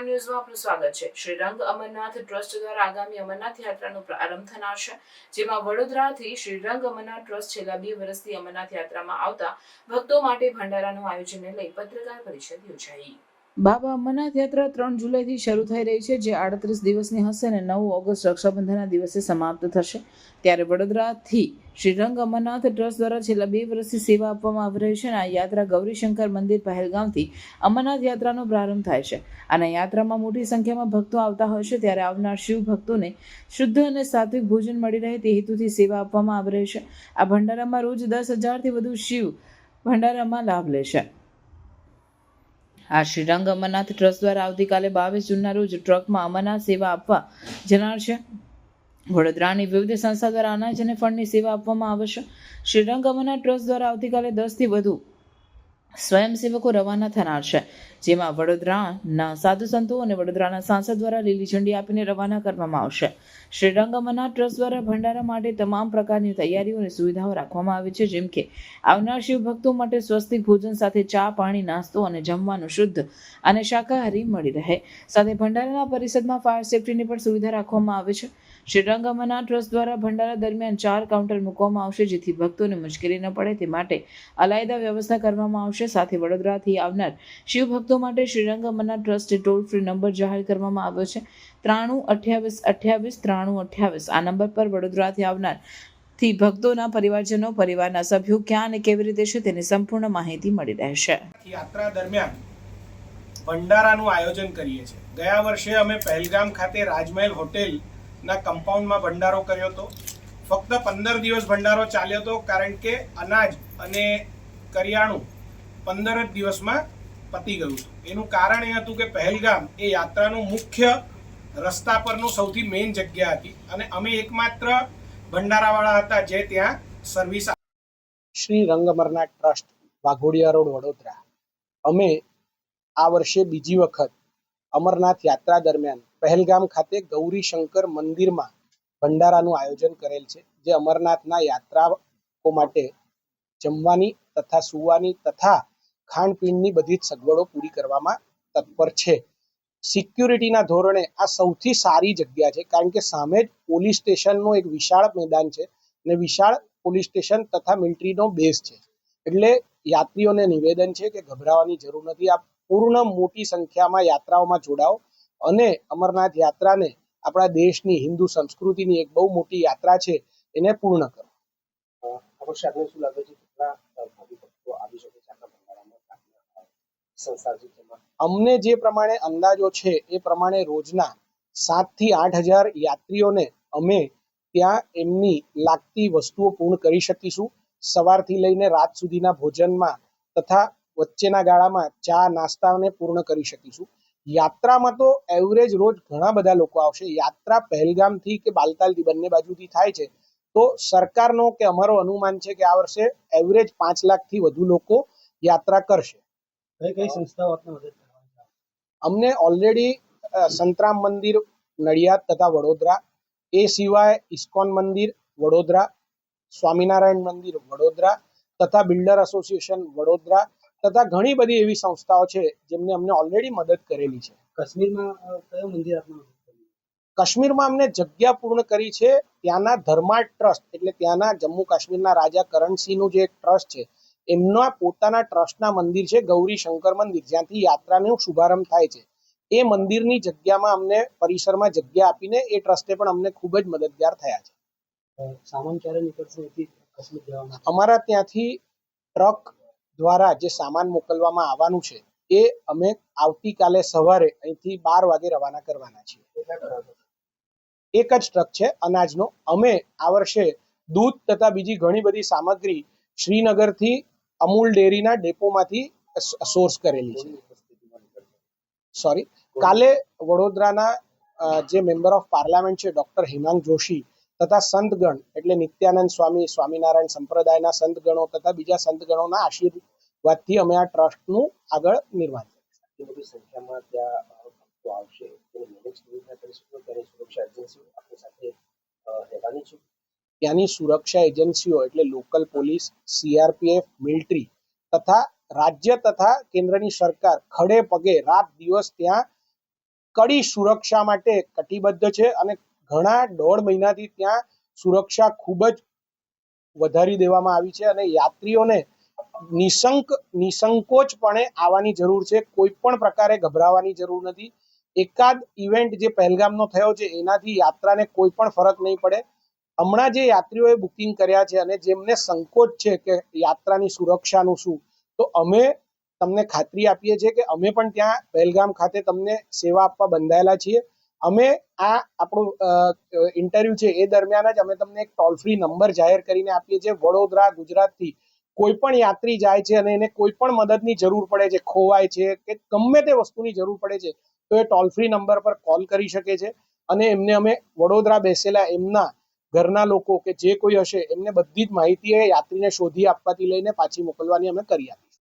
Prime ન્યૂઝમાં આપનું સ્વાગત છે. શ્રી રંગ અમરનાથ ટ્રસ્ટ દ્વારા આગામી અમરનાથ યાત્રાનો પ્રારંભ થનાર છે, જેમાં વડોદરાથી શ્રી રંગ અમરનાથ ટ્રસ્ટ છેલ્લા બે વર્ષથી અમરનાથ યાત્રામાં આવતા ભક્તો માટે ભંડારાનું આયોજનને લઈ પત્રકાર પરિષદ યોજાઈ. બાબા અમરનાથ યાત્રા ત્રણ જુલાઈથી શરૂ થઈ રહી છે, જે આડત્રીસ દિવસની હશે અને નવ ઓગસ્ટ રક્ષાબંધનના દિવસે સમાપ્ત થશે. ત્યારે વડોદરાથી શ્રીરંગ અમરનાથ ટ્રસ્ટ દ્વારા છેલ્લા બે વર્ષથી સેવા આપવામાં આવી રહી છે અને આ યાત્રા ગૌરીશંકર મંદિર પહેલગામથી અમરનાથ યાત્રાનો પ્રારંભ થાય છે. અને યાત્રામાં મોટી સંખ્યામાં ભક્તો આવતા હોય છે, ત્યારે આવનાર શિવ ભક્તોને શુદ્ધ અને સાત્વિક ભોજન મળી રહે તે હેતુથી સેવા આપવામાં આવી રહી છે. આ ભંડારામાં રોજ દસ હજારથી વધુ શિવ ભંડારામાં લાભ લેશે આ શ્રીરંગ અમરનાથ ટ્રસ્ટ દ્વારા આવતીકાલે બાવીસ જૂનના રોજ ટ્રકમાં અમરનાથ સેવા આપવા જનાર છે. વડોદરાની વિવિધ સંસ્થા દ્વારા અનાજ અને ફળની સેવા આપવામાં આવશે શ્રીરંગ અમરનાથ ટ્રસ્ટ દ્વારા આવતીકાલે દસથી વધુ સ્વયંસેવકો રવાના થનાર છે, જેમાં વડોદરાના સાધુ સંતો અને વડોદરાના સાંસદ દ્વારા લીલી ઝંડી આપીને રવાના કરવામાં આવશે. શ્રીરંગમના ટ્રસ્ટ દ્વારા ભંડારા માટે તમામ પ્રકારની તૈયારીઓ અને સુવિધાઓ રાખવામાં આવી છે, જેમ કે આવનાર શિવ ભક્તો માટે સ્વસ્તિક ભોજન સાથે ચા, પાણી, નાસ્તો અને જમવાનું શુદ્ધ અને શાકાહારી મળી રહે. સાથે ભંડારાના પરિષદમાં ફાયર સેફટીની પણ સુવિધા રાખવામાં આવે છે. શ્રીરંગ અમરનાથ ટ્રસ્ટ દ્વારા ભંડારા દરમિયાન ચાર કાઉન્ટર મૂકવામાં આવશે જેથી ભક્તોને મુશ્કેલી ન પડે તે માટે અલાયદા વ્યવસ્થા કરવામાં આવશે. સાથે વડોદરાથી આવનાર શિવ ભક્તો માટે શ્રીરંગ અમરનાથ ટ્રસ્ટે ટોલ ફ્રી નંબર જાહેર કરવામાં આવ્યો છે. ત્રાણું અઠ્યાવીસ અઠ્યાવીસ ત્રાણું અઠ્યાવીસ. આ નંબર પર વડોદરાથી આવનારથી ભક્તોના પરિવારજનો, પરિવારના સભ્યો ક્યાં અને કેવી રીતે છે તેની સંપૂર્ણ માહિતી મળી રહેશે. યાત્રા દરમિયાન ભંડારાનું આયોજન કરીએ છીએ. ગયા વર્ષે અમે પહેલગામ ખાતે રાજમહેલ હોટેલના કમ્પાઉન્ડમાં ભંડારો કર્યો હતો. ફક્ત પંદર દિવસ ભંડારો ચાલ્યો હતો, કારણ કે અનાજ અને કરિયાણું પંદર જ દિવસમાં પતી ગયું હતું. એનું કારણ એ હતું કે પહેલગામ એ યાત્રાનું મુખ્ય રસ્તા પરનું સૌથી મેઇન જગ્યા હતી અને અમે એકમાત્ર ભંડારાવાળા હતા જે ત્યાં service Shri Rangamarnath trust Waghodia road Vadodara. અમે આ વર્ષે બીજી વખત અમરનાથ યાત્રા દરમિયાન પહેલગામ ખાતે ગૌરી શંકર મંદિરમાં ભંડારાનું આયોજન કરેલ છે, જે અમરનાથના યાત્રાઓ માટે જમવાની તથા સુવાની તથા ખાણપીણની બધી જ સગવડો પૂરી કરવામાં તત્પર છે. સિક્યુરિટીના ધોરણે આ સૌથી સારી જગ્યા છે, કારણ કે સામે જ પોલીસ સ્ટેશનનું એક વિશાળ મેદાન છે અને વિશાળ પોલીસ સ્ટેશન તથા મિલિટરીનો બેઝ છે. એટલે યાત્રીઓને નિવેદન છે કે ગભરાવાની જરૂર નથી આ પૂર્ણ મોટી સંખ્યામાં યાત્રાઓમાં જોડાઓ અને અમરનાથ યાત્રાને આપણા દેશની હિન્દુ સંસ્કૃતિની એક બહુ મોટી યાત્રા છે એને પૂર્ણ કરો. અવશ્ય આપને શું લાગે છે કેટલા ભક્તો આવી શકે છે સંસ્થા અમને જે પ્રમાણે અંદાજો છે એ પ્રમાણે રોજના સાતથી આઠ હજાર યાત્રીઓને અમે ત્યાં એમની લાગતી વસ્તુઓ પૂર્ણ કરી શકીશું. સવારથી લઈને રાત સુધીના ભોજનમાં તથા વચ્ચેના ગાળામાં ચા નાસ્તાને પૂર્ણ કરી શકીશું. યાત્રામાં તો એવરેજ રોજ ઘણા બધા લોકો આવશે. યાત્રા પહેલગામથી કે બાલતાલથી બંને બાજુથી થાય છે. તો સરકારનો કે અમારો અનુમાન છે કે આ વર્ષે એવરેજ પાંચ લાખથી વધુ લોકો યાત્રા કરશે. કઈ કઈ સંસ્થાઓ? અમને ઓલરેડી સંતરામ મંદિર નડિયાદ તથા વડોદરા એ સિવાય ઇસ્કોન મંદિર વડોદરા સ્વામિનારાયણ મંદિર વડોદરા તથા બિલ્ડર એસોસિએશન વડોદરા તથા ઘણી બધી એવી સંસ્થાઓ છે જેમને અમને ઓલરેડી મદદ કરેલી છે. કાશ્મીરમાં કયું મંદિર આપને કાશ્મીરમાં અમને જગ્યા પૂર્ણ કરી છે ત્યાંના ધર્મા ટ્રસ્ટ એટલે ત્યાંના જમ્મુ કાશ્મીરના રાજા કરણસિંહનું જે ટ્રસ્ટ છે એમના પોતાના ટ્રસ્ટના મંદિર છે ગૌરી શંકર મંદિર જ્યાંથી યાત્રાનો શુભારંભ થાય છે. એ મંદિરની જગ્યામાં અમને પરિસરમાં જગ્યા આપીને એ ટ્રસ્ટે પણ અમને ખૂબ જ મદદગાર થયા છે. સામાન ક્યારે નીકળશે અમારા ત્યાંથી ટ્રક દ્વારા જે સામાન મોકલવામાં આવવાનું છે, એ અમે આવતીકાલે સવારે અહીંથી બાર વાગે રવાના કરવાના છીએ? એક જ ટ્રક છે અનાજનો અમે આ વર્ષે દૂધ તથા બીજી ઘણી બધી સામગ્રી શ્રીનગરથી અમૂલ ડેરીના ડેપોમાંથી સોર્સ કરેલી છે? સોરી કાલે વડોદરાના જે મેમ્બર ઓફ પાર્લામેન્ટ છે ડોક્ટર હિમાંગ જોશી તથા સંતગણ એટલે નિત્યાનંદ સ્વામી સ્વામિનારાયણ સંપ્રદાયના સંતગણો તથા બીજા સંતગણોના આશીર્વાદથી અમે આ ટ્રસ્ટનું આગળ નિર્માણ કરીશું. સંખ્યામાં ત્યાં આવશે સુરક્ષા એજન્સીઓ આપણી સાથે રહેવાની છે ત્યાંની સુરક્ષા એજન્સીઓ એટલે લોકલ પોલીસ સીઆરપીએફ મિલિટરી તથા રાજ્ય તથા કેન્દ્રની સરકાર ખડે પગે રાત દિવસ ત્યાં કડી સુરક્ષા માટે કટિબદ્ધ છે અને ઘણા દોઢ મહિનાથી ત્યાં સુરક્ષા ખૂબ જ વધારી દેવામાં આવી છે અને યાત્રીઓને નિશંક, નિસંકોચપણે આવવાની જરૂર છે. કોઈ પણ પ્રકારે ગભરાવાની જરૂર નથી. એકાદ ઇવેન્ટ જે પહેલગામનો થયો છે, એનાથી યાત્રાને કોઈ પણ ફરક નહીં પડે. હમણાં જે યાત્રીઓએ બુકિંગ કર્યા છે અને જેમને સંકોચ છે કે યાત્રાની સુરક્ષાનું શું, તો અમે તમને ખાતરી આપીએ છીએ કે અમે પણ ત્યાં પહેલગામ ખાતે તમને સેવા આપવા બંધાયેલા છીએ. અમે આ આપણું ઇન્ટરવ્યુ છે એ દરમિયાન જ અમે તમને એક ટોલ ફ્રી નંબર જાહેર કરીને આપીએ છીએ. વડોદરા, ગુજરાતથી કોઈ પણ યાત્રી જાય છે અને એને કોઈ પણ મદદની જરૂર પડે છે, ખોવાય છે કે ગમે તે વસ્તુની જરૂર પડે છે, તો એ ટોલ ફ્રી નંબર પર કોલ કરી શકે છે. અને એમને અમે વડોદરા બેસેલા એમના ઘરના લોકો કે જે કોઈ હશે એમને બધી જ માહિતી એ યાત્રીને શોધી આપવાથી લઈને પાછી મોકલવાની અમે કરી આપીશું